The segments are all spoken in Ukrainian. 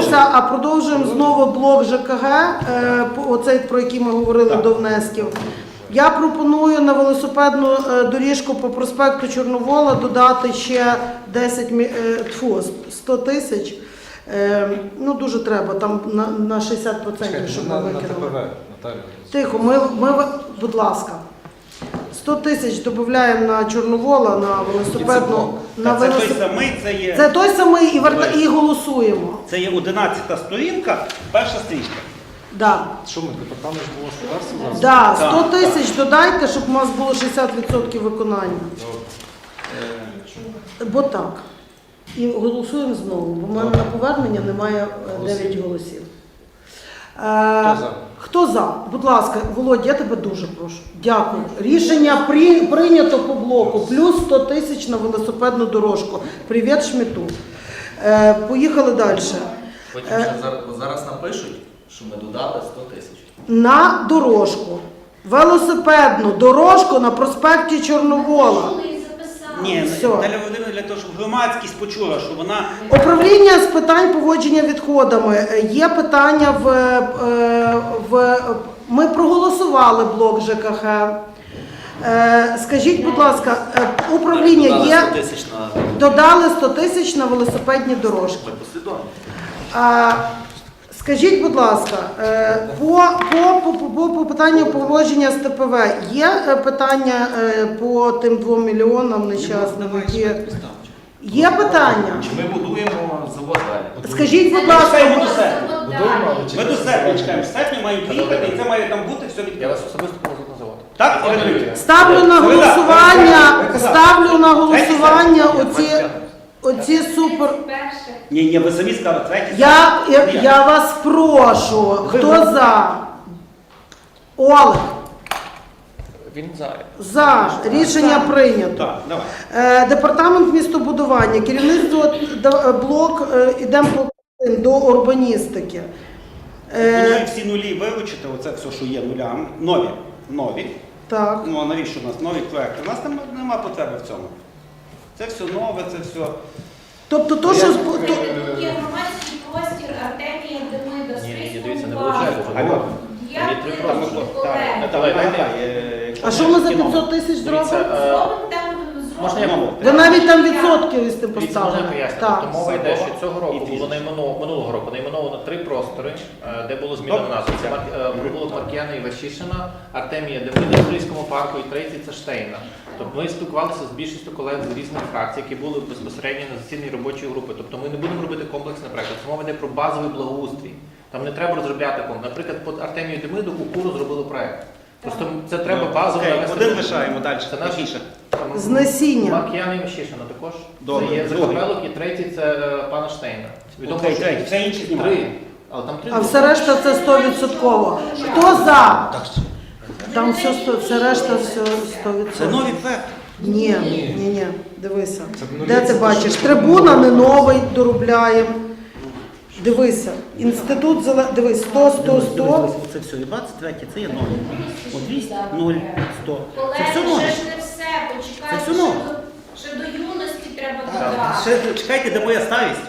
рухаємося, а продовжуємо знову блок ЖКГ, е, оцей, про який ми говорили до внесків. Я пропоную на велосипедну е, доріжку по проспекту Чорновола додати ще 10 мі- е, тьфу, 100 тисяч. Е, Ну, дуже треба, там на, на 60%, щоб ми на, на викинули. ТПВ, Наталія. Тихо, ми, ми, будь ласка. 100 тисяч додаємо на Чорновола, на велосипедну. На Та Це той велосип... самий, це є, Це той самий і, верта... І голосуємо. це є 11 сторінка, перша стрічка. Да. Що ми, департамент було господарства зараз? Да, 100 Так, тисяч додайте, щоб у нас було 60% виконання. Бо так. І голосуємо знову, бо в мене на повернення немає е, 9 голосів. Е, Хто за? Хто за? Будь ласка, Володя, я тебе дуже прошу. Дякую. Рішення при, прийнято по блоку. Плюс 100 тисяч на велосипедну дорожку. Привіт, Шміту. Е, поїхали далі. Потім ще зараз, зараз напишуть, що ми додали 100 тисяч. На дорожку. Велосипедну дорожку на проспекті Чорновола. Ні, Все. Наталя Володимирівна для того, щоб громадськість почула, що вона Управління з питань поводження відходами. Є питання в, е, в ми проголосували блок ЖКХ. Е, Скажіть, будь ласка, е, управління Додали є 100 тисяч на додали 100 тисяч на велосипедні дорожки. Послідовно. А, Скажіть, будь ласка, е, по, по, по, по, по питанню поводження з ТПВ є е, питання е, по тим 2 міліонам нещасним, які є питання? Чи ми будуємо завод далі? Скажіть, будь ласка, Ми до серпня чекаємо. В серпні мають їхати, і це має там бути все Я вас особисто повезу на завод. Так, ставлю на голосування, ставлю на голосування оці, оці супер. Ні, ні, ви самі сказали, третій. Я, я, Ні. я вас прошу, хто за? Олег, Він за. за. Рішення прийнято. Так, давай. Е, Департамент містобудування, керівництво д- блок, е, ідемо по до урбаністики. Пропоную Е, всі нулі вилучити, оце все, що є нулям. Нові. Нові. Так. Ну а навіщо у нас нові проекти? У нас там нема потреби в цьому. Це все нове, це все. Тобто то, що з- то- є громадський простір Артемія Демида, Ні, ні, дивіться, не парку. виходить. Алло. Я колеги. Давай, давай. а що ми за 500 тисяч зробимо? Дивіться, е, Зробимо там, Можна я зробимо. мову? Ви навіть там відсотки ось ти можна я поставили. Так. Тобто мова йде, що цього року було найменовано, минулого року найменовано три простори, е, де було змінено назву. Це Мар- е, провулок Маркіяна і Ващишина, Артемія Демида в Стрийському парку і третій це Штейна. Тобто ми спілкувалися з більшістю колег з різних фракцій, які були безпосередньо на засіданні робочої групи. Тобто ми не будемо робити комплексний проект. Тобто мова йде про базовий благоустрій. Там не треба розробляти комплекс. Наприклад, по Артемію Демиду у Куру зробили проект. Просто це треба базово Окей, навести. один лишаємо далі. Це наш ще? Там З насіння. Маркіяна і Ващишина також. Добре, Це є другий. закапелок і третій це е, пана Штейна. Відомо, Окей, що третій. Все інші знімаємо. три. Але там три. А все решта це 100%. Хто за? Там все, сто- все решта все 100%. Це нові проекти. Ні, ні, ні, дивися. Де ти бачиш? Трибуна не новий доробляємо. Дивися, інститут зеле... Дивись, 100, 100, 100. Це все. І 23 це є нові. От 200, 0, 100. Це все Колеги, ще ж не все, почекайте, Це все ще нове. до- ще до юності треба додати. Ще чекайте, де моя старість.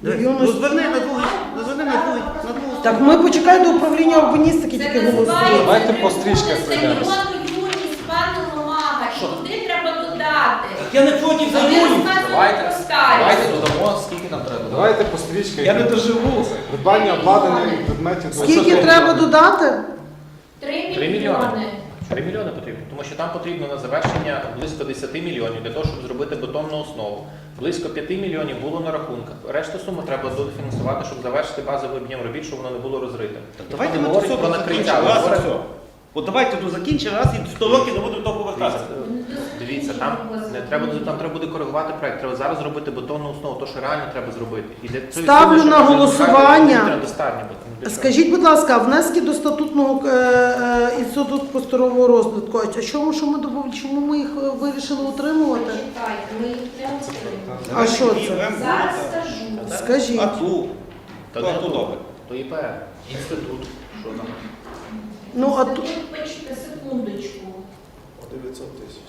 До Дивись, юності. Ну, зверни на другий, ну, зверни на другий, на другий. Так ми почекай до управління урбаністики Це тільки називається голосуємо. Давайте по стрічках пройдемось. регіону юність, пане Ломага, і туди треба додати. Я не проти за Вони Давайте. Давайте додамо, скільки нам треба. Давайте по стрічках. Я не доживу. Придбання обладнання і предметів. Скільки треба додати? Три Три мільйони. мільйони. 3 мільйони потрібно, тому що там потрібно на завершення близько 10 мільйонів для того, щоб зробити бетонну основу. Близько 5 мільйонів було на рахунках. Решту суми треба дофінансувати, щоб завершити базовий об'єм робіт, щоб воно не було розрите. Давайте Ми ми про закінчимо накриття. От давайте тут закінчимо раз і 100 років не будемо до того повертатися. Дивіться, там не треба буде- там треба буде коригувати проект. Треба зараз зробити бетонну основу, то що реально треба зробити. І для цієї Ставлю на голосування. Скажіть, будь ласка, внески до статутного е, е, інституту просторового розвитку. А чому, що ми добав- чому ми їх е, вирішили утримувати? Чекайте, ми їх не отримаємо. А що це? Зараз скажу. Скажіть. А ту. Та не ту тут. добре. То ІПР. Інститут. Що там? Ну, а Тут почекайте секундочку. 900 тисяч.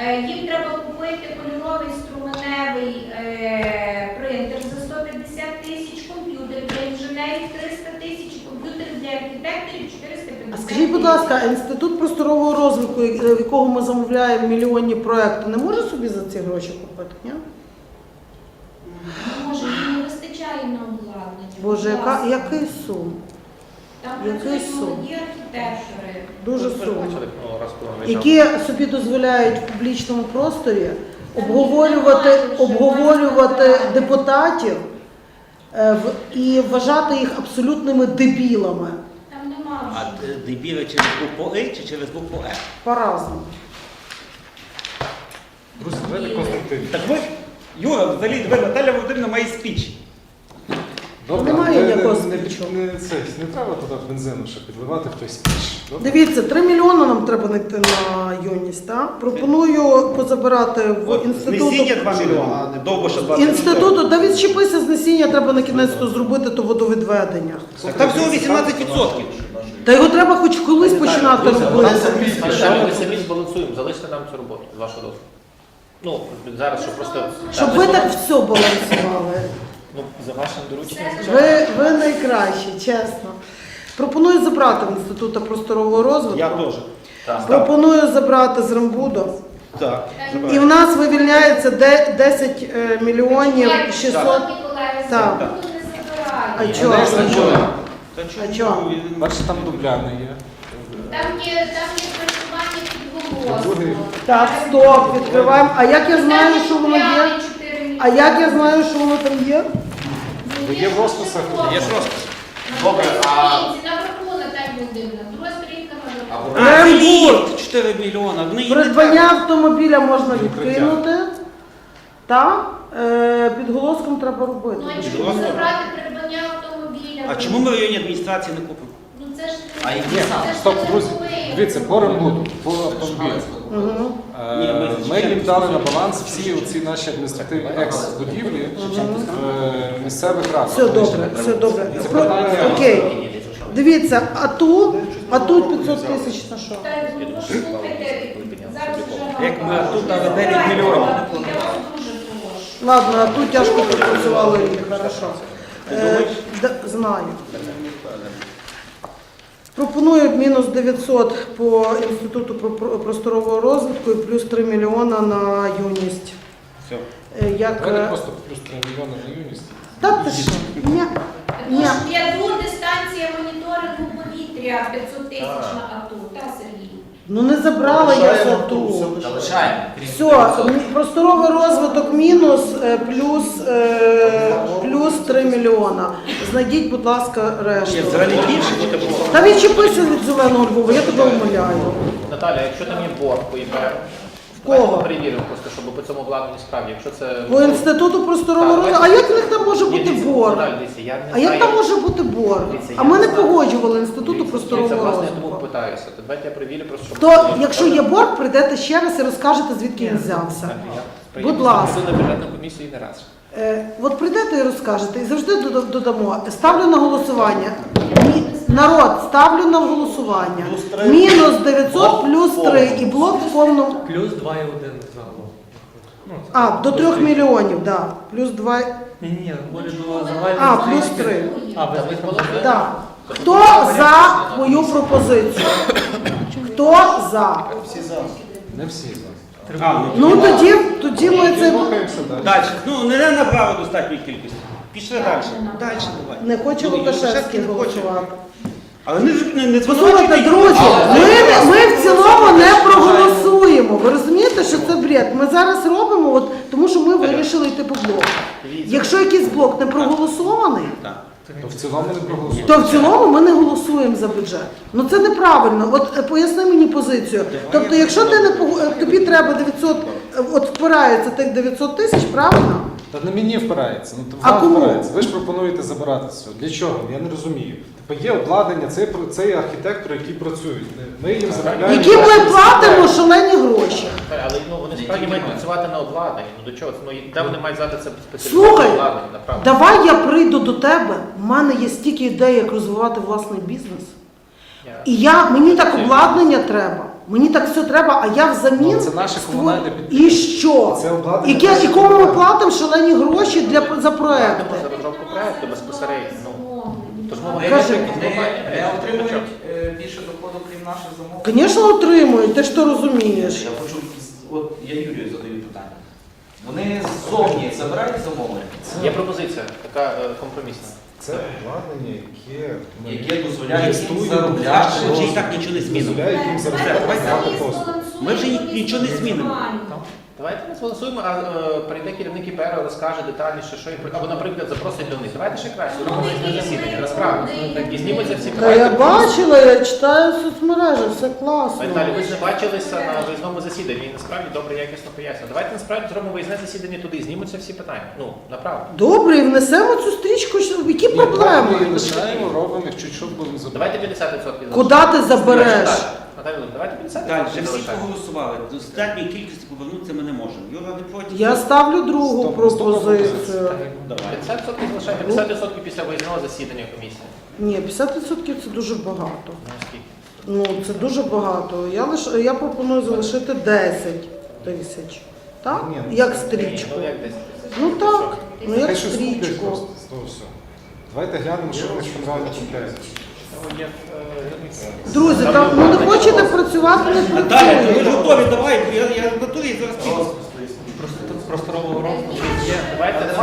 Е, їм треба купити кольоровий струменевий е, принтер за 150 тисяч, комп'ютер для інженерів 300 тисяч, комп'ютер для архітекторів 450 тисяч. Скажіть, будь ласка, інститут просторового розвитку, е, якого ми замовляємо мільйонні проекти, не може собі за ці гроші купити? ні? Може, їм не вистачає на обладнання. Боже, яка, який сум? Там який працюють сум? молоді архітектори. Дуже Ви ж сум. бачили, раз коли ми виїжджали. Які собі дозволяють в публічному просторі обговорювати, обговорювати депутатів е, в- і вважати їх абсолютними дебілами. Там нема А вже. дебіли через букву І чи через букву Е? По-разному. Друзі, давайте конструктивні. Так ви, Юра, взагалі, ви Наталя Володимирівна має спіч. Добре, Немає але ніякого не, не, спічу. не, це, не треба туди бензину, щоб підливати хтось спіч. Добре? Дивіться, 3 мільйони нам треба знайти на юність. Так? Пропоную позабирати в От, інституту. Знесіння 2 мільйони. Довго ще 20 Інституту, да відчепися знесіння, треба на кінець то зробити то водовідведення. Так там всього 18%. Та його треба хоч колись починати робити. Пане Віталію, Ми самі збалансуємо, залиште нам цю роботу з вашого дозволу. Ну, зараз, щоб просто... Щоб ви так все балансували. Ну, за вашим дорученням, Ви, ви найкращі, чесно. Пропоную забрати в інституту просторового розвитку. Я теж. Так. Пропоную забрати з Рамбуду. Так. І в нас вивільняється де- 10 е, мільйонів 600. Так. Так. А чого? чого. Та А чому? чого? Він- Перше там дубляни є. Там є, там є працювання під волоссям. Так, стоп, відкриваємо. А як я знаю, що воно є? А як я знаю, що воно там є? Бо є в розписах. Є ж розпис. Добре, а- друга сторінка. Кредит 4 мільйона. Не Придбання треба. автомобіля можна відкинути. Так? Е, Підголоском треба робити. Ну, а чому забрати придбання автомобіля? А чому ми в районі адміністрації не купимо? Ну це ж А це ж Стоп, друзі, дивіться, по ремонту, по автомобілю. Угу. Е, Ми їм дали на баланс всі оці наші адміністративні екс-будівлі в місцевих радах. Все добре, все добре. Це Про- питання- Окей. Дивіться, а тут, а тут 500 тисяч на що? Та, ну, слухайте, зараз вже Як ми тут на 9 мільйонів. Я вас дуже прошу. Ладно, а тут тяжко попрацювали хорошо. Е, знаю. Пропоную мінус 900 по інституту про- про- просторового розвитку і плюс 3 мільйона на юність. Все. Як... Давайте е, просто плюс 3 мільйони на юність. Так, ти що? Ні. Ні. П'яту дистанція моніторингу повітря 500 тисяч на АТО, та Сергій? Ну не забрала я за ту. Залишаємо. Все, просторовий розвиток мінус е, плюс, е, плюс 3 мільйона. Знайдіть, будь ласка, Ні, решту. взагалі більше чи було. Та відчепися від зеленого Львова, я тебе умоляю. Наталя, якщо там є борг по ІПР, кого? перевіримо просто, щоб по цьому обладнанню справді, якщо це... По інституту просторового Так, розвитку. А як в них там може Ні, бути дивіться, борг? Наталя, дивіться, я не А як там може бути борг? Дивіться, А я ми не не знаю. погоджували інституту Дивіться, просторового власне, я тому розвитку. питаюся. То Давайте я перевірю просто, щоб... То, якщо є борг, прийдете ще раз і розкажете, звідки він взявся. Так, я приїду Будь ласка. на бюджетну комісію і не раз. Е, от прийдете і розкажете, і завжди дода- додамо. Ставлю на голосування. Народ, ставлю на голосування. Плюс три. Мінус 900 плюс 3 і блок в повному. Плюс 2,1 загалом. Ну, це А, до 3 мільйонів, так. Да. Плюс 2. Ні, ні, до загальної А, плюс стрічки. 3. А, без виходу. Так. Хто за мою пропозицію? Хто за? Не всі. А, ну, Ну тоді, тоді ми це далі. Ну, не набрали достатньої кількості. Пішли далі. Далі давай. не хоче Ну, Лукашевський голосувати. Але не, не, не Послухайте, звинувачуйте- друзі, Але- ми, не- ми в цілому не проголосуємо. Ви розумієте, що це бред? Ми зараз робимо, от, тому що ми вирішили йти по блоку. Якщо якийсь блок не проголосований, Так. То в цілому не проголосуємо. то в цілому ми не голосуємо за бюджет. Ну це неправильно. От е, поясни мені позицію. Тобто, якщо ти не пог- е, тобі треба 900, е, от впирається тих 900 тисяч, правильно? Та не мені впирається, ну то А вам кому? впирається. Ви ж пропонуєте забирати все. Для чого? Я не розумію. Типу є обладнання, це, про- це є архітектори, які працюють. Ми їм замовляємо. Які ми платимо шалені гроші. Але ну, вони справді мають працювати на обладнанні. Ну до чого? Ну, де вони мають взяти це спеціальне Слухай, обладнання, направду? Давай я прийду до тебе. У мене є стільки ідей, як розвивати власний бізнес. Ні. І я, мені так обладнання треба. Мені так все треба, а я взамін. Ну, це наше комунальне І що? Це обладнання Яке, наше якому ми платимо шалені гроші для, за проекти? За розробку проекту безпосередньо. Ну, Вони Кажи. не, не отримують е, більше доходу, крім наших замовлень. Звісно, отримують, ти ж то розумієш. Я хочу, от я Юрію задаю питання. Вони ззовні забирають замовлення, Є пропозиція, така е, компромісна. Це обладнання, яке ми яке дозволяє їм заробляти. Вже і так нічого не змінимо. дозволяють їм заробляти багато послуг. Ми вже нічого не змінимо. Давайте ми зголосуємо, а е, прийде керівник ІПР, розкаже детальніше, що і про- або, наприклад, запросить до них. Давайте ще краще. Робимо на засідання, розправимо. І знімуться всі Та я бачила, я читаю в соцмережах, все класно. Віталій, ви ж не бачилися на виїзному засіданні, і насправді добре якісно пояснює. Давайте насправді зробимо виїзне засідання туди, знімуться всі питання. Ну, направо. Добре, і внесемо цю стрічку, що- які Ні, Ми проблеми? її лишаємо, робимо, якщо що будемо забирати. Давайте 50%. Куди ти забереш? Володимирівна, давайте 50% Далі, вже всі проголосували. Достатньої кількості повернутися ми не можемо. Юра, не проти? Я ставлю другу пропозицію. Давай. 50% залишаємо, 50% після виїзного засідання комісії. Ні, 50% це дуже багато. Ну, скільки? Ну, це дуже багато. Я лиш я пропоную залишити 10 тисяч. Так? Ні, ну, Як Ні, стрічку. ну як десь. Ну так, ну як Хай щось куплять стрічку. просто з того всього. Давайте глянемо, що вони реально. Е, Друзі, там ну не хочете працювати, не Наталя, ми ж готові, давай. Я, я натурі зараз піду. Просторового. Є, давайте,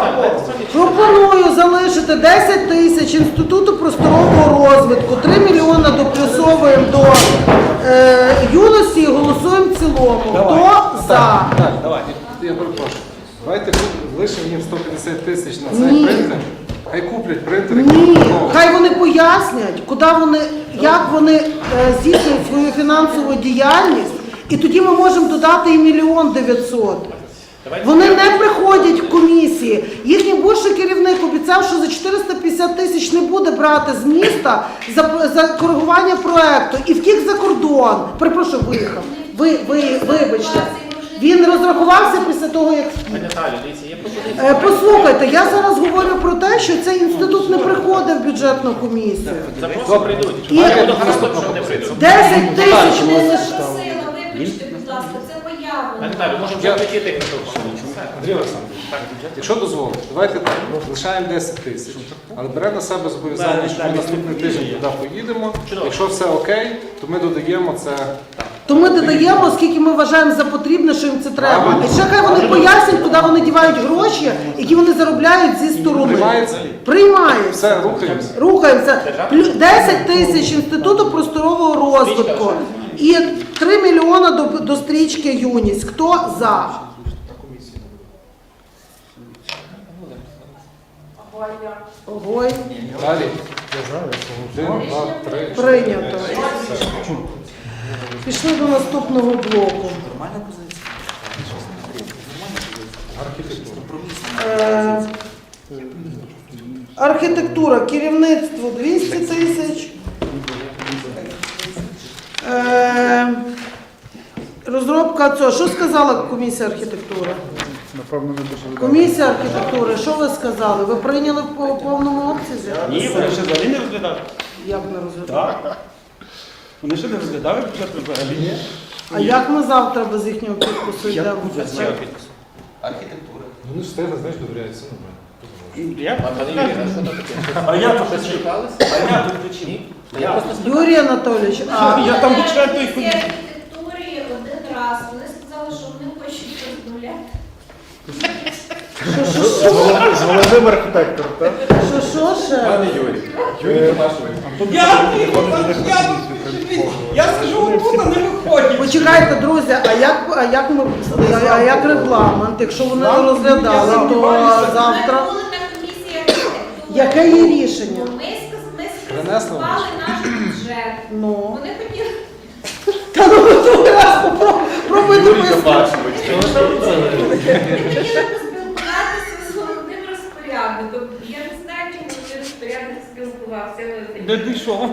самі. Пропоную залишити 10 тисяч Інституту просторового розвитку, 3 мільйони доплюсовуємо до е, юності і голосуємо в цілому. Хто за? Так, давай. Я перепрошую. Давайте лишимо їм 150 тисяч на цей Ні. принтер. Хай куплять принтер. і Ні, хай вони пояснять, куди вони, як вони е, здійснюють свою фінансову діяльність, і тоді ми можемо додати і мільйон дев'ятсот. Вони не приходять в комісії. Їхній бувший керівник обіцяв, що за 450 тисяч не буде брати з міста за, за коригування проекту і втік за кордон. Перепрошую, виїхав. Ви, ви, вибачте. Він розрахувався після того, як. Пані Наталю, дивіться, є пропозиція. Е, Послухайте, я зараз говорю про те, що цей інститут не приходив в бюджетну комісію. Запроси прийдуть. Я буду що не прийдуть. 10 тисяч не лише. Просила, виключте, будь ласка, це Пані Наталі, можемо вже їх на телефон. Андрій Олександрович, якщо дозволите, давайте так, лишаємо 10 тисяч, але бере на себе зобов'язання, що ми наступний тиждень туди поїдемо. Якщо все окей, то ми додаємо це. То ми додаємо, оскільки ми вважаємо за потрібне, що їм це треба. І ще хай вони пояснять, куди вони дівають гроші, які вони заробляють зі сторони. Приймається? Приймається. Все, рухаємося. Рухаємося. 10 тисяч інституту просторового розвитку і 3 мільйони до, до стрічки юність. Хто за? Огой. Далі. Один, два, три. Прийнято. Пішли до наступного блоку. Нормальна позиція. Е, Архітектура, керівництво 200 тисяч. Е, Розробка цього. Що сказала комісія архітектури? Комісія архітектури, що ви сказали? Ви прийняли по повному обсязі? Ні, вони ще взагалі не розглядали. Як не розглядали? Так. Вони ще не розглядали бюджет взагалі. Ні. А як ми завтра без їхнього підпису йдемо? Архітектура. Вони ж тебе, знаєш, довіряються. Я А, Пане Юрій, а що таке? А я тут Ви при чому? чекалися? А я тут? Я просто. Юрій Анатолійович, а Я там до член той Комісія архітектури один раз. Вони сказали, що вони хочуть розмовляти. Що, що, що? З головним архітектором, так? Що, що ще? Я я сижу тут, а не виходять. Почекайте, друзі, а як, а як ми а, а як регламент? Якщо вони не розглядали, то завтра. Архітектури. Яке є рішення? Ми скасували наш бюджет. Ну Вони хотіли та ну ви другий раз пробуйте пояснити. хотіли з головним розпорядником. Я не знаю, чому цей розпорядник спілкувався. Не дійшов.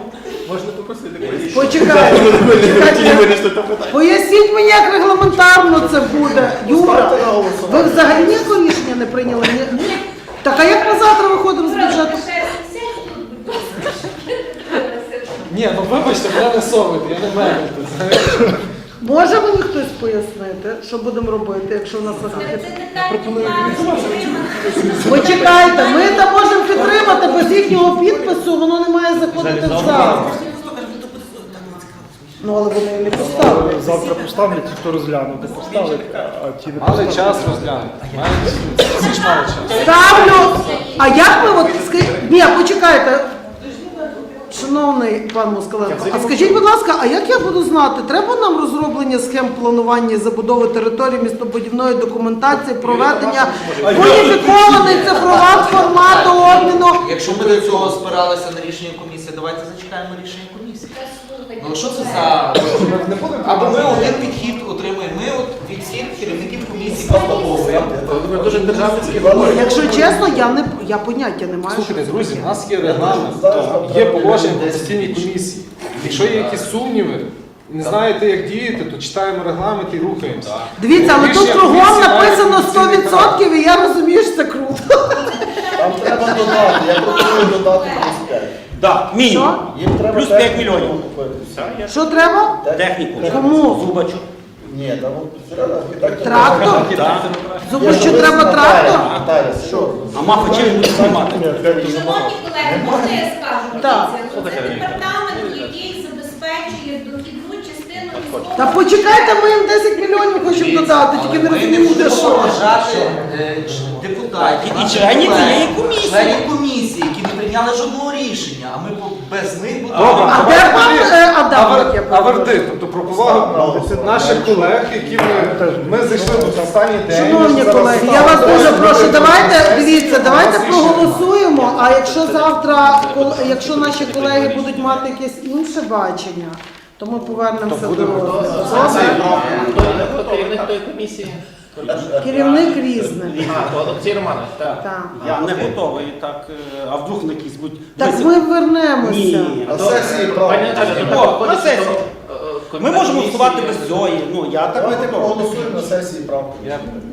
Можна попросити. Почекайте. почекайте. Поясніть мені, як регламентарно це буде. Юра, ви взагалі ніякого рішення не прийняли? Ні? Так а як ми завтра виходимо з бюджету? Ні, ну вибачте, мене не совити, я не маю тут, знаєш. Може мені хтось пояснити, що будемо робити, якщо в нас Це архітектура? детальний. Почекайте, ми там можемо підтримати без їхнього підпису, воно не має заходити в зал. Ну, але вони не поставили. Завтра поставлять, ті, хто розглянути, поставлять, а ті не поставлять. час розглянути. Ж. Ставлю. А як ви от скажіть? Ні, почекайте. Шановний пан Москаленко, а скажіть, будь ласка, а як я буду знати, треба нам розроблення схем планування і забудови території містобудівної документації, проведення уніфікований цифроват формату обміну? Якщо ми до цього спиралися на рішення комісії, давайте зачекаємо рішення комісії. Ну що це за або ми один підхід отримаємо. Ми от від всіх керівників комісії дуже державницькі якщо чесно, я не я поняття не маю. Слухайте, що друзі, це у нас є регламент, є положення по постійній комісії. Якщо є якісь сумніви, не знаєте, як діяти, то читаємо регламент і рухаємося. Дивіться, але тут Рішення кругом комісії має написано конституційний 100% і я розумію, що це круто. Там треба додати, я пропоную додати плюс 5. Да, мінімум. Їм треба Плюс 5 техніку мільйонів. купити. Що треба? Техніку. Кому? Зубачу. Ні, там от архітектор. Трактор? Зубу, що треба трактор? Наталя, що? А мафа чим буде знімати? Шановні колеги, можна я скажу? Так. Дивіться, ну, Це департамент, який забезпечує дохідну частину військового. Та почекайте, ми їм 10 мільйонів хочемо додати, тільки не розуміємо, де що. поважати е, ч- депутатів, І членів цієї комісії. членів комісії, які не прийняли жодного рішення, а ми по- без них. Добре, А де пан, е, Адам, авер- як я Аверти, тобто про повагу наших колег, які ми, ми зайшли в останній день. Шановні колеги, я вас дуже прошу, давайте, дивіться, давайте проголосуємо, а якщо завтра, кол- якщо наші колеги будуть мати якесь інше бачення, то ми повернемося до розгляду. Хто тої комісії? Керівник різний. А, то Олексій Романович, так. Так. Я не готовий так, е, а вдруг на якісь будь. Так ми вернемося. Ні. На сесії Пані правда. Наталя, то О, так на виходить, сесії. е, Ми можемо комісії- голосувати без цього. Ну, я так не Давайте готовий. проголосуємо на сесії правку.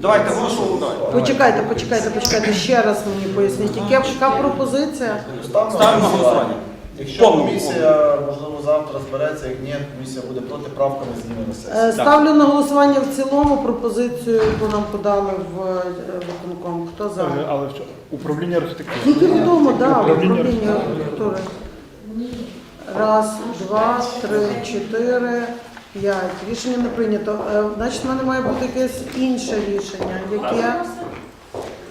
Давайте голосуємо. давайте. Почекайте, почекайте, почекайте, ще раз мені поясніть. Яка, яка пропозиція? Ставимо Ставимо на голосування. Якщо комісія, можливо, завтра збереться, як ні, комісія буде проти, правками зніме на сесії. Е, Ставлю на голосування в цілому пропозицію, яку нам подали в е, виконком. Хто за? Е, Але що? Управління архітектури. Тільки вдома, да, Управління управління архітектури. Раз, два, три, чотири, п'ять. Рішення не прийнято. Е, Значить, в мене має бути якесь інше рішення, яке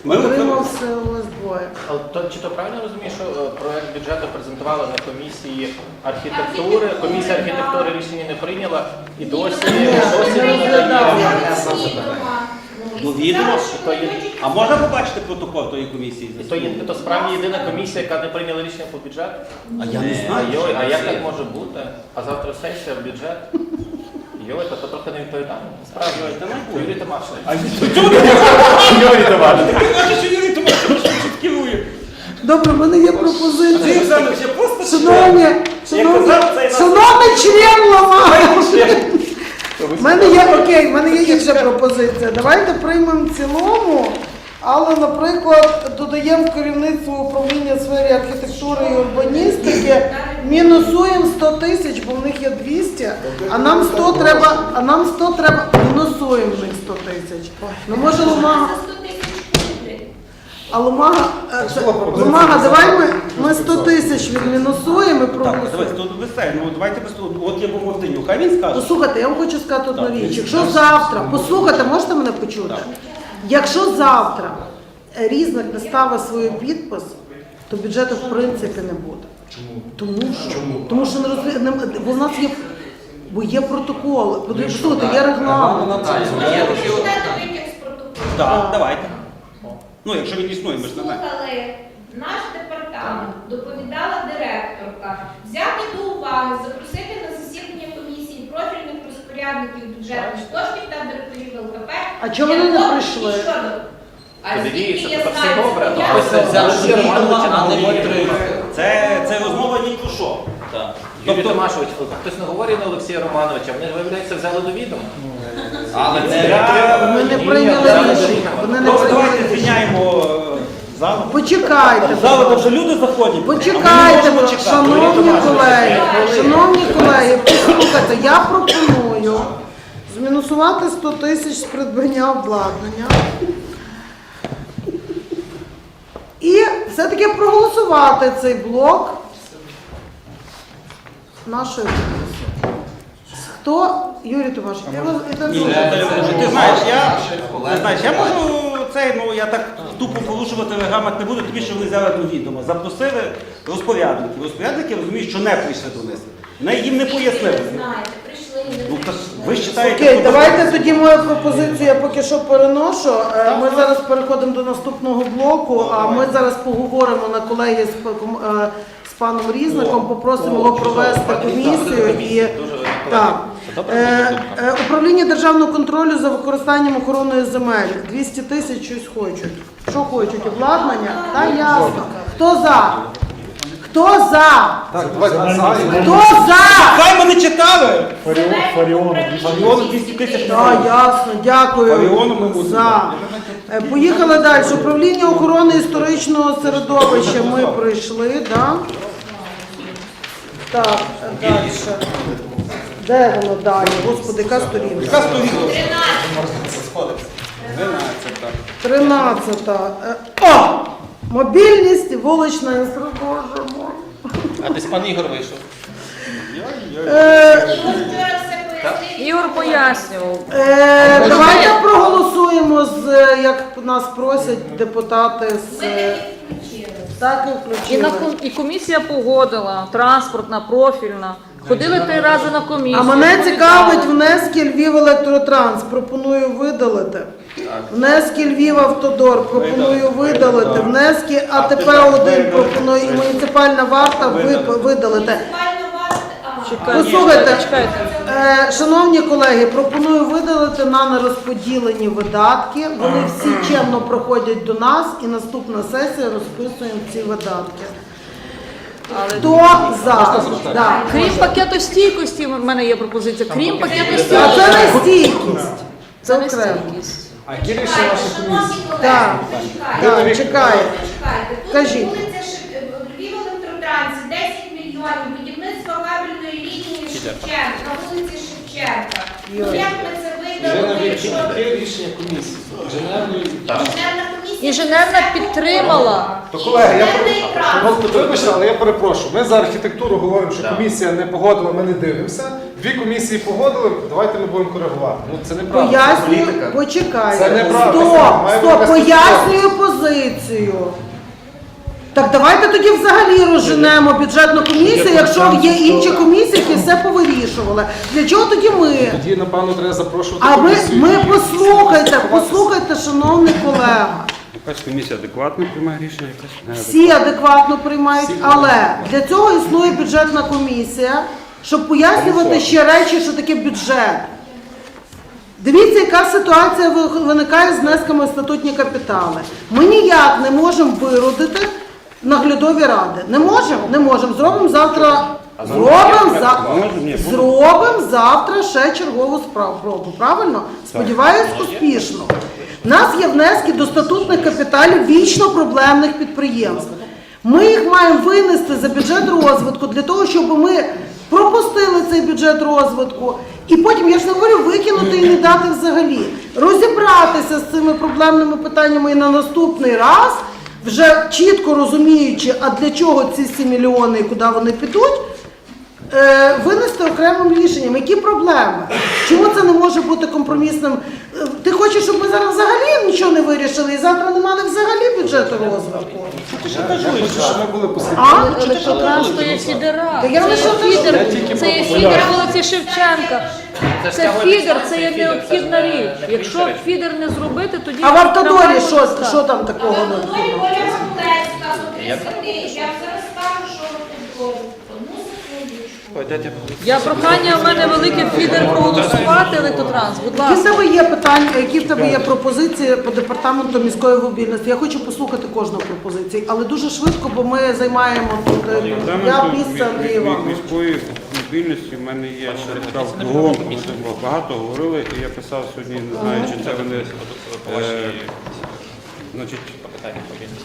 Ми отримався ось двоє. Але то, чи то правильно розумієш, що е, проект бюджету презентували на комісії архітектури, комісія архітектури рішення не прийняла і досі, досі не надає. Ну, відомо, що то є- А можна побачити протокол тої комісії? І то, є, то справді єдина комісія, яка не прийняла рішення по бюджету? А я не знаю. йой, а як так може бути? А завтра сесія, бюджет? Йой, то, трохи невідповідально. Справді, Йой, та не буде. Юрій Томашевич. Юрій Томаш. Ти кажеш, що Юрій Томаш щось керує. Добре, в мене є пропозиція. Ти Олександрович, я просто Шановні, шановні, шановний член ламає. У мене є окей, в мене є інша пропозиція. Давайте приймемо в цілому, але, наприклад, додаємо керівництво управління сфері архітектури і урбаністики, мінусуємо 100 тисяч, бо в них є 200, а нам 100 треба, а нам 100 треба, мінусуємо в них 100 тисяч. Ну може Ломага, За 100 тисяч купити. а Ломага, е, це- Ломага, давай ми, ми 100 тисяч відмінусуємо і Так, проголосуємо. давайте, тут без ну давайте без того. От я був Мартиню, хай він скаже. Послухайте, я вам хочу сказати одну Так. річ. Якщо завтра, послухайте, можете мене почути? Якщо завтра різник не ставить свій підпис, то бюджету в принципі не буде. Чому? Тому що, Тому що не розуміє, не- бо в нас є, бо є протоколи, послухайте, є регламент. Наталя, є такі от- Читайте витяг з протоколу. Так, давайте. Ну, якщо він існує, ми ж не знаємо. Слухали наш департамент, доповідала директорка, взяти до уваги, запросити на засідання комісії профільних розпорядників бюджетних коштів та директорів ЛКП. А чому вони не Для того, прийшли? і що? А Подивіться, звідки я то все знаю, добре, що я- взяли на а не голові. Це, це розмова ні про що. Юрій Томашович, хтось не говорить на Олексія Романовича, вони, виявляється, взяли до відома. Але це не прийняли рішення. Вони не прийняли давайте рішення. звільняємо е, зал. Почекайте. Зали, то вже люди заходять. а ми не Почекайте, можемо чекати. шановні колеги, шановні колеги, послухайте, я пропоную змінусувати 100 тисяч з придбання обладнання і все-таки проголосувати цей блок нашої комісії. Хто? Юрій Томаш, ти роз- Ні, ти знаєш, я ти знаєш, я можу цей, ну я так тупо порушувати регламент не буду, тобі що вони взяли до відома. Запросили розпорядників. Розпорядники розуміють, що не прийшли до них. Не їм не пояснили. Знаєте, Ну так ви ж читаєте. Окей, давайте тоді мою пропозицію я поки що переношу. Е, Ми зараз переходимо до наступного блоку, а ми зараз поговоримо на колегії з, е, з паном Різником, попросимо його провести комісію і так. Е, е, Управління державного контролю за використанням охоронної земель. 200 тисяч щось хочуть. Що хочуть? Обладнання? Та ясно. Хто за? Хто за? Так, давайте. Хто за? Хай мене читали! Фаріон, Фаріон. Фаріону 200 тисяч Так, ясно, дякую. Павіону ми будемо. За. Е, Поїхали далі. Управління охорони історичного середовища ми пройшли, да? Так, е, далі. Де воно далі? Господи, яка сторінка? Яка сторінка? 13. Е, О! Мобільність, вулична інфраструктура. А десь пан Ігор вийшов. Е, Ігор пояснював. е, давайте проголосуємо з, е, як нас просять депутати з е, так і І, на, включили. і комісія погодила, транспортна, профільна. Ходили три рази на комісію. А мене цікавить внески Львів електротранс. Пропоную видалити. Внески Львів Автодор. Пропоную видалити. Внески АТП 1 пропоную і муніципальна варта вип- видалити. Послухайте, чекайте. е, шановні колеги, пропоную видалити на нерозподілені видатки. Вони всі чемно проходять до нас і наступна сесія розписуємо ці видатки. Хто за? Да. Крім пакету стійкості, в мене є пропозиція. Крім пакету А стійкості. це не стійкість. Це не окремо. стійкість. А які рішення Чекайте, вашої шановні комісії? колеги, Так. Так, чекає. Чекайте, Кажіть. вулиця Шев- е, Львів електротрансі, 10 мільйонів, будівництво кабельної лінії Шевченка, вулиці Шевченка. Ну як ми це видали, якщо Яке рішення комісії? Інженерної. інженерна комісія... Інженерна це підтримала. То, колеги, я Інженерний про- транспорт. Вибачте, але я перепрошую. Ми за архітектуру говоримо, що комісія не погодила, ми не дивимося. Дві комісії погодили, давайте ми будемо коригувати. Ну це неправда. Пояснюю, Це почекайте. неправда. Стоп, Має стоп, бути пояснюю позицію. Так давайте тоді взагалі розженемо бюджетну комісію, якщо є інші комісії, які все повирішували. Для чого тоді ми? Тоді, напевно, треба запрошувати А ми, комісію. ми і послухайте, послухайте, шановний колега. Якась комісія адекватно приймає рішення, якась Всі адекватно приймають, але для цього існує бюджетна комісія, щоб пояснювати ще речі, що таке бюджет. Дивіться, яка ситуація виникає з внесками в статутні капітали. Ми ніяк не можемо виродити наглядові ради. Не можемо? Не можемо. Зробимо завтра. Зробимо, за... Зробимо завтра ще чергову справу. Правильно? Сподіваюсь, успішно. У нас є внески до статутних капіталів вічно проблемних підприємств. Ми їх маємо винести за бюджет розвитку для того, щоб ми пропустили цей бюджет розвитку. І потім, я ж не говорю, викинути і не дати взагалі. Розібратися з цими проблемними питаннями і на наступний раз, вже чітко розуміючи, а для чого ці 7 мільйони і куди вони підуть, е, винести окремим рішенням. Які проблеми? Чому це не може бути компромісним? Е, Ти хочеш, щоб ми зараз взагалі нічого не вирішили і завтра не мали взагалі бюджету розвитку? Я хочу, щоб ми були послідовні. А? То є фідера. Та я Це лише є фідер, це є фідер вулиці Шевченка. Це фідер, це є необхідна річ. Якщо фідер не зробити, тоді А в автодорі що, там такого необхідного? Оля по 30. Я зараз скажу, що тут секундочку. Я прохання в мене велике фідер проголосувати електротранс. Будь Які в ласка. тебе є питання, які в тебе є пропозиції по департаменту міської мобільності? Я хочу послухати кожну пропозицію, але дуже швидко, бо ми займаємо тут е, я місце Андрія Івановича. міської мобільності в мене є ми тут багато говорили, і я писав сьогодні, не знаю, чи це вони. Е, значить,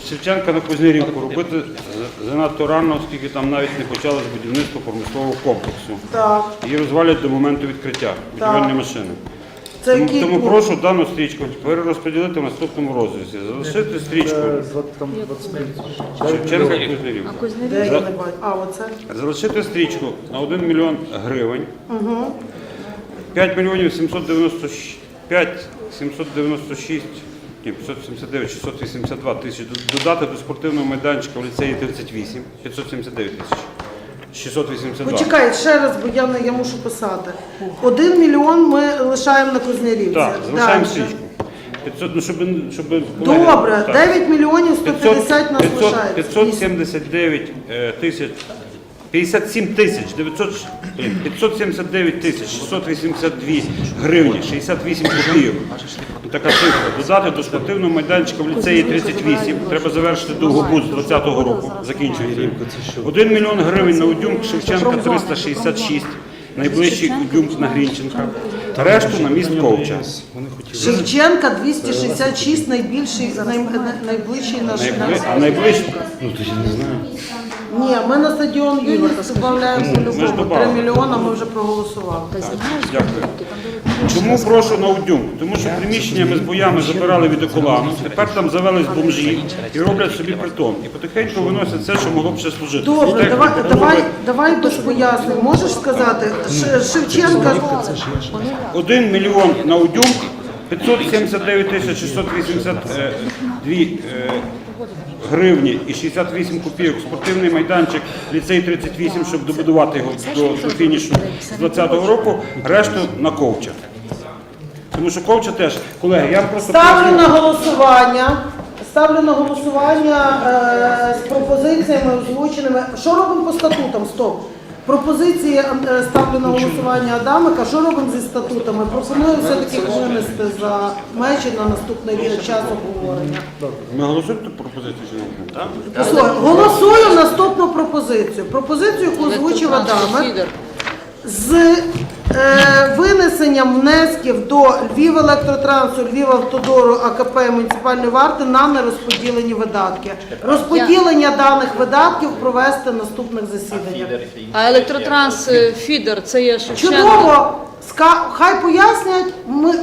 Шевченка на Кузнірівку робити з- занадто рано, оскільки там навіть не почалось будівництво промислового комплексу. Так. Її розвалять до моменту відкриття будівельні машини. Це Тому, який тому пункт? прошу дану стрічку перерозподілити в наступному розрізі. Залишити стрічку Е, з- Там 25. Шевченка Кузнерів. А Кузнєрів? Де я не бачу? А, оце? Залишити стрічку на 1 мільйон гривень. Угу. 5 мільйонів 796, 5 796, ні, 579, 682 тисяч додати до спортивного майданчика в ліцеї 38, 579 тисяч. 682. Почекай, ще раз, бо я, не- я мушу писати. Один мільйон ми лишаємо на Кузнярівці. Так, залишаємо Дальше. стрічку. 500, ну, щоб, щоб колеги- Добре, так. 9 мільйонів 150 нас 500, лишається. 579 е, тисяч, 57 тисяч, 900, 579 тисяч, 682 гривні, 68 копійок. Така цифра. Додати до спортивного майданчика в ліцеї 38. Треба завершити довгобуд з 20-го року. Закінчує рік. 1 мільйон гривень на Удюмк Шевченка 366. Найближчий Удюмк на Грінченка. Решту на міст Ковча. Шевченка 266 найбільший, най, най- найближчий наш. Найбли- А найближчий Ні, ми на стадіон Ігор додаємо Ну, по-любому. 3 добавили. мільйона ми вже проголосували. Дякую. Чому прошу на Удюм? Тому що приміщення ми з боями забирали від еколану, тепер там завелись бомжі і роблять собі притон. І потихеньку виносять все, що могло б ще служити. Добре, Техніку, давай, давай, робить давай без пояснень. Можеш сказати, Ш- Шевченка 1 мільйон на Удюм, 579 тисяч 682 е, гривні і 68 копійок. Спортивний майданчик, ліцей 38, щоб добудувати його до, до фінішу з 20-го року, решту на ковча. Тому що ковча теж, колеги, я вам просто ставлю поясню. на голосування. Ставлю на голосування е, з пропозиціями озвученими. Що робимо по статутам? Стоп. Пропозиції е, ставлю на голосування Адамика. Що робимо зі статутами? Пропоную все-таки винести за межі на наступний час обговорення. Ми голосуємо ту пропозицію чи не? Так? Послухай, Голосую наступну пропозицію. Пропозицію, яку озвучив Адамик. З е, винесенням внесків до Львів електротрансу, Львів автодору, АКП муніципальної варти на нерозподілені видатки. Розподілення даних видатків провести наступних засіданнях. А електротранс е, фідер це є Шевченко. Чудово! Ска- Хай пояснять, ми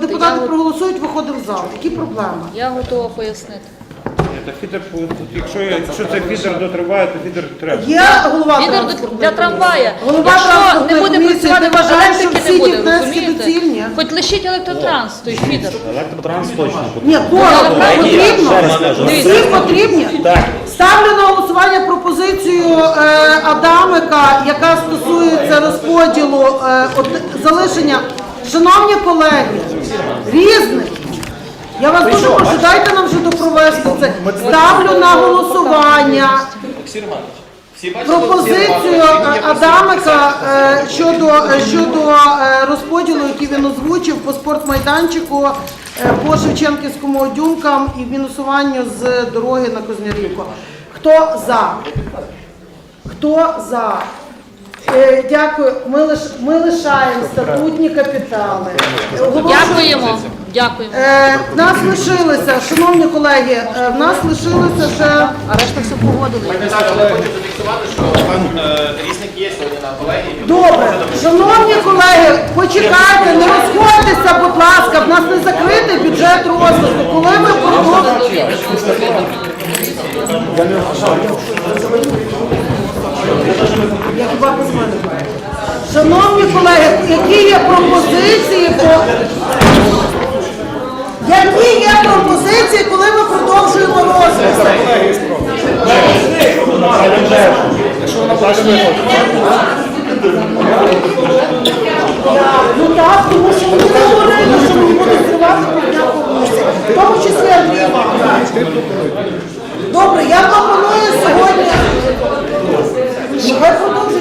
депутати проголосують, виходимо в зал. Які проблеми? Я готова пояснити. Та фідер, якщо, якщо цей фідер дотриває, то фідер треба. Є голова Фідер транспортної для трамвая. Голова Якщо не транспортної буде комісії, працювати, ти вважаєш, що не буде, розумієте? доцільні? Хоч лишіть електротранс, той фідер. Електротранс точно. Ні, коротко, потрібно. Дивіться. Всі потрібні. Ставлю на голосування пропозицію е, Адамика, яка стосується розподілу е, от, залишення. Шановні колеги, різних. Я вас дуже прошу, дайте нам вже допровести це. Ставлю на голосування Олексій Романович, всі бачили пропозицію е, Адамика е, щодо, е, щодо е, розподілу, який він озвучив по спортмайданчику е, по Шевченківському одюмкам і мінусуванню з дороги на Кознярівку. Хто за? Хто за? Е, Дякую. Ми, лиш, ми лишаємо статутні капітали. Оголошую- Дякуємо. Дякуємо. Е, в нас лишилося, шановні колеги, е, в нас лишилося ще. А решта все погодили. Але хочу зафіксувати, що е, різник є сьогодні на колегії. Добре, шановні колеги, почекайте, не розходьтеся, будь ласка, в нас не закритий бюджет розвитку. Коли ми продовжуємо... Я хіба без мене? Шановні колеги, які є пропозиції по... Які є пропозиції, коли ми продовжуємо? Я- Ну так, тому що вони говорили, що ми будемо підняти комісії. В тому числі Андрій. Добре, я пропоную сьогодні. Нехай продовжить.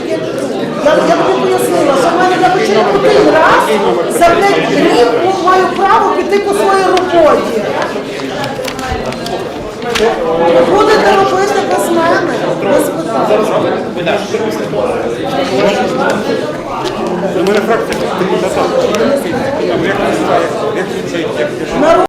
Я я тобі пояснила, що в мене я вчора один раз за п'ять днів маю право піти по своїй роботі. Будете робити без мене, без питань.